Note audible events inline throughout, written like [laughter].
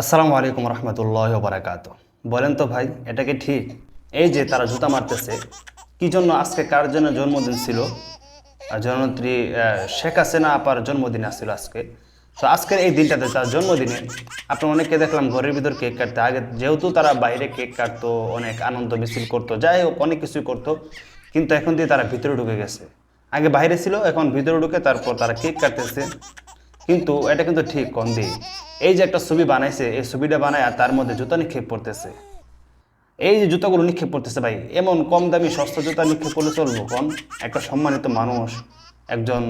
আসসালামু আলাইকুম রহমতুল্লাহ বারাকাত। বলেন তো ভাই, এটা কি ঠিক? এই যে তারা জুতা মারতেছে, কি জন্য আজকে কার জন্য জন্মদিন ছিল? আর জননেত্রী শেখ হাসিনা আপার জন্মদিন আসছিল আজকে। তো আজকের এই দিনটাতে তার জন্মদিনে আপনি অনেককে দেখলাম ঘরের ভিতর কেক কাটতে। আগে যেহেতু তারা বাইরে কেক কাটতো, অনেক আনন্দ মিছিল করতো, যাই হোক, অনেক কিছুই করতো, কিন্তু এখন দিয়ে তারা ভিতরে ঢুকে গেছে। আগে বাইরে ছিল, এখন ভিতরে ঢুকে তারপর তারা কেক কাটতেছে। কিন্তু এটা কিন্তু ঠিক কম দিই এই যে একটা ছবি বানাইছে, এই ছবিটা বানায় আর তার মধ্যে জুতা নিক্ষেপ করতেছে। এই যে জুতাগুলো নিক্ষেপ করতেছে ভাই, এমন কম দামি সস্তা জুতা নিক্ষেপ করলে চলবো কম একটা সম্মানিত মানুষ, একজন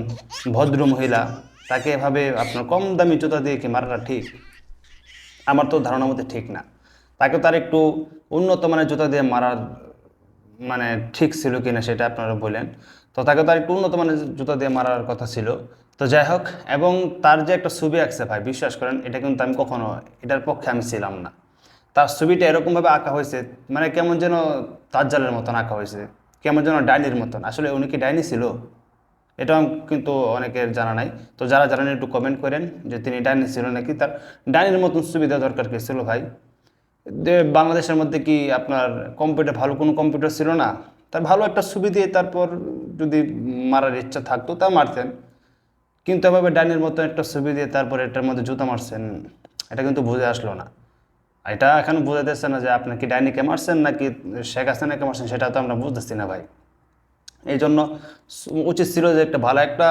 ভদ্র মহিলা, তাকে এভাবে আপনার কম দামি জুতা দিয়ে কি মারাটা ঠিক? আমার তো ধারণা মতে ঠিক না। তাকে তার একটু উন্নত মানের জুতা দিয়ে মারার মানে ঠিক ছিল কিনা সেটা আপনারা বলেন তো তাকে তো একটু উন্নত মানের জুতা দিয়ে মারার কথা ছিল। তো যাই হোক, এবং তার যে একটা ছবি আঁকছে ভাই, বিশ্বাস করেন, এটা কিন্তু আমি কখনো, এটার পক্ষে আমি ছিলাম না। তার ছবিটা এরকমভাবে আঁকা হয়েছে মানে কেমন যেন তাজ্জালের মতন আঁকা হয়েছে, কেমন যেন ডাইনির মতন। আসলে উনি কি ডাইনি ছিল? এটাও কিন্তু অনেকের জানা নাই। তো যারা জানেন একটু কমেন্ট করেন যে তিনি ডাইনি ছিল নাকি? তার ডাইনির মতন সুবিধা দরকার কি ছিল ভাই? বাংলাদেশের মধ্যে কি আপনার কম্পিউটার ভালো? কোনো কম্পিউটার ছিল না? তার ভালো একটা দিয়ে তারপর যদি মারার ইচ্ছা থাকতো তা মারতেন। কিন্তু এভাবে ডাইনির মতো একটা দিয়ে তারপর এটার মধ্যে জুতা মারছেন, এটা কিন্তু বুঝে আসলো না। এটা এখন বোঝাতেছে না যে আপনি কি ডাইনিকে মারছেন, নাকি শেখ হাসিনাকে মারছেন, সেটা তো আমরা বুঝতেছি না ভাই। এই জন্য উচিত ছিল যে একটা ভালো একটা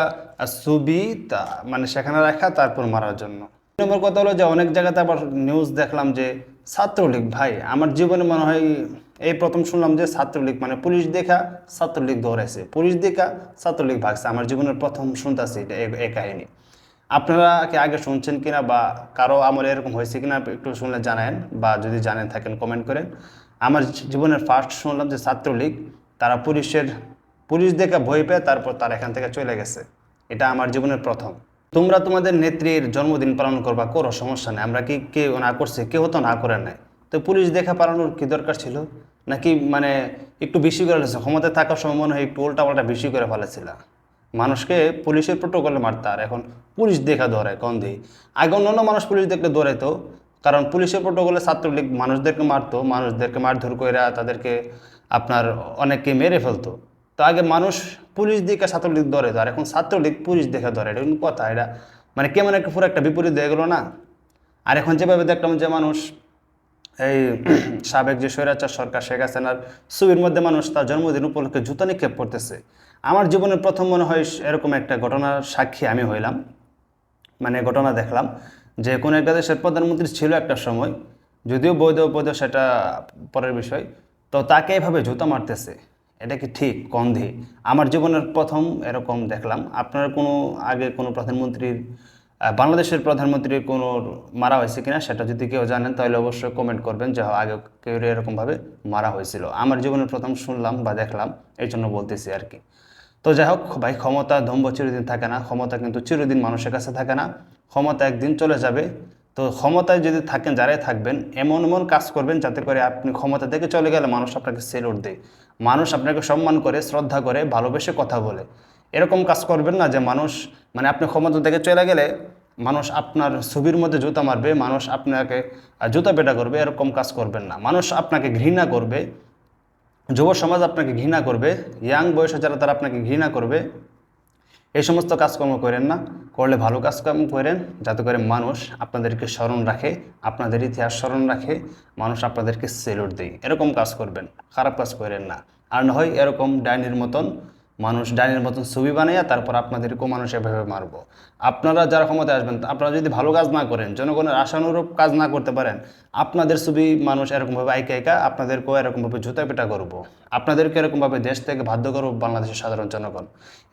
ছবি তা মানে সেখানে রাখা, তারপর মারার জন্য। নম্বর কথা হলো যে অনেক জায়গাতে আবার নিউজ দেখলাম যে ছাত্রলীগ, ভাই, আমার জীবনে মনে হয় এই প্রথম শুনলাম যে ছাত্রলীগ মানে পুলিশ দেখা, ছাত্রলীগ দৌড়াইছে পুলিশ দেখা, ছাত্রলীগ ভাগছে। আমার জীবনের প্রথম শুনতেছি এই কাহিনী। আপনারা কি আগে শুনছেন কিনা বা কারও আমার এরকম হয়েছে কিনা একটু শুনলে জানান বা যদি জানেন থাকেন কমেন্ট করেন। আমার জীবনের ফার্স্ট শুনলাম যে ছাত্রলীগ, তারা পুলিশের, পুলিশ দেখে ভয় পেয়ে তারপর তারা এখান থেকে চলে গেছে। এটা আমার জীবনের প্রথম। তোমরা তোমাদের নেত্রীর জন্মদিন পালন করবা, করো, সমস্যা নেই। আমরা কি কেউ না করছে, কেউ তো না করে নাই। তো পুলিশ দেখা পালানোর কি দরকার ছিল? নাকি মানে একটু বেশি করে ক্ষমতায় থাকার সময় মনে হয় একটু উল্টা পাল্টা বেশি করে ফেলেছিল। মানুষকে পুলিশের প্রোটোকলে মারতে আর এখন পুলিশ দেখা দৌড়ায় দিয়ে আগে অন্য মানুষ পুলিশ দেখলে দৌড়াইতো কারণ পুলিশের প্রোটোকলে ছাত্রলীগ মানুষদেরকে মারতো, মানুষদেরকে মারধর করে তাদেরকে আপনার অনেককে মেরে ফেলতো। তো আগে মানুষ পুলিশ দিকে ছাত্রলীগ দৌড়াইতো আর এখন ছাত্রলীগ পুলিশ দেখে ধরে, এটা কিন্তু কথা, এটা মানে কেমন একটা পুরো একটা বিপরীত হয়ে গেলো না? আর এখন যেভাবে দেখলাম যে মানুষ এই [clears throat] সাবেক যে স্বৈরাচার সরকার শেখ হাসিনার ছবির মধ্যে মানুষ তার জন্মদিন উপলক্ষে জুতা নিক্ষেপ করতেছে। আমার জীবনের প্রথম মনে হয় এরকম একটা ঘটনার সাক্ষী আমি হইলাম। মানে ঘটনা দেখলাম যে কোনো একটা দেশের প্রধানমন্ত্রী ছিল একটা সময়, যদিও বৈধ বৈধ সেটা পরের বিষয়, তো তাকে এভাবে জুতা মারতেছে। এটা কি ঠিক? কন্ধে আমার জীবনের প্রথম এরকম দেখলাম। আপনার কোনো, আগে কোনো প্রধানমন্ত্রীর বাংলাদেশের প্রধানমন্ত্রীর কোনো মারা হয়েছে কিনা সেটা যদি কেউ জানেন, তাহলে অবশ্যই কমেন্ট করবেন যে আগে কেউ এরকমভাবে মারা হয়েছিল। আমার জীবনের প্রথম শুনলাম বা দেখলাম, এই জন্য বলতেছি আর কি। তো যাই হোক, ভাই, ক্ষমতা দম্ভ চিরদিন থাকে না। ক্ষমতা কিন্তু চিরদিন মানুষের কাছে থাকে না। ক্ষমতা একদিন চলে যাবে। তো ক্ষমতায় যদি থাকেন, যারাই থাকবেন, এমন এমন কাজ করবেন যাতে করে আপনি ক্ষমতা থেকে চলে গেলে মানুষ আপনাকে সেলুট দেয়। মানুষ আপনাকে সম্মান করে, শ্রদ্ধা করে, ভালোবেসে কথা বলে। এরকম কাজ করবেন না যে মানুষ মানে আপনি ক্ষমতা থেকে চলে গেলে মানুষ আপনার ছবির মধ্যে জুতা মারবে, মানুষ আপনাকে জুতা পেটা করবে, এরকম কাজ করবেন না। মানুষ আপনাকে ঘৃণা করবে, যুব সমাজ আপনাকে ঘৃণা করবে ইয়াং বয়সে যারা, তারা আপনাকে ঘৃণা করবে। এই সমস্ত কাজকর্ম করেন না। করলে ভালো কাজ কাজকর্ম করেন, যাতে করে মানুষ আপনাদেরকে স্মরণ রাখে, আপনাদের ইতিহাস স্মরণ রাখে, মানুষ আপনাদেরকে সেলুট দেয়। এরকম কাজ করবেন, খারাপ কাজ করেন না। আর না হয় এরকম ডাইনির মতন মানুষ ডাইনির মতন ছবি বানাইয়া তারপর আপনাদেরকেও মানুষ এভাবে মারবো। আপনারা যারা ক্ষমতায় আসবেন, আপনারা যদি ভালো কাজ না করেন, জনগণের আশানুরূপ কাজ না করতে পারেন, আপনাদের ছবি মানুষ এরকমভাবে আইকা আইকা আপনাদেরকেও এরকমভাবে জুতা পেটা করব। আপনাদেরকে এরকমভাবে দেশ থেকে বাধ্য করব বাংলাদেশের সাধারণ জনগণ।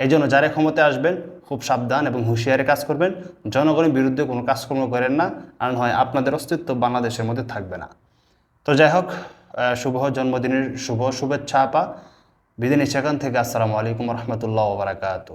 এই জন্য যারা ক্ষমতায় আসবেন, খুব সাবধান এবং হুঁশিয়ারে কাজ করবেন। জনগণের বিরুদ্ধে কোনো কাজকর্ম করেন না, আর হয় আপনাদের অস্তিত্ব বাংলাদেশের মধ্যে থাকবে না। তো যাই হোক শুভ জন্মদিনের শুভ শুভেচ্ছা আপা। বিদিনী সেখান থেকে আসসালামু আলাইকুম রহমতুল্লাহ বারাকাতু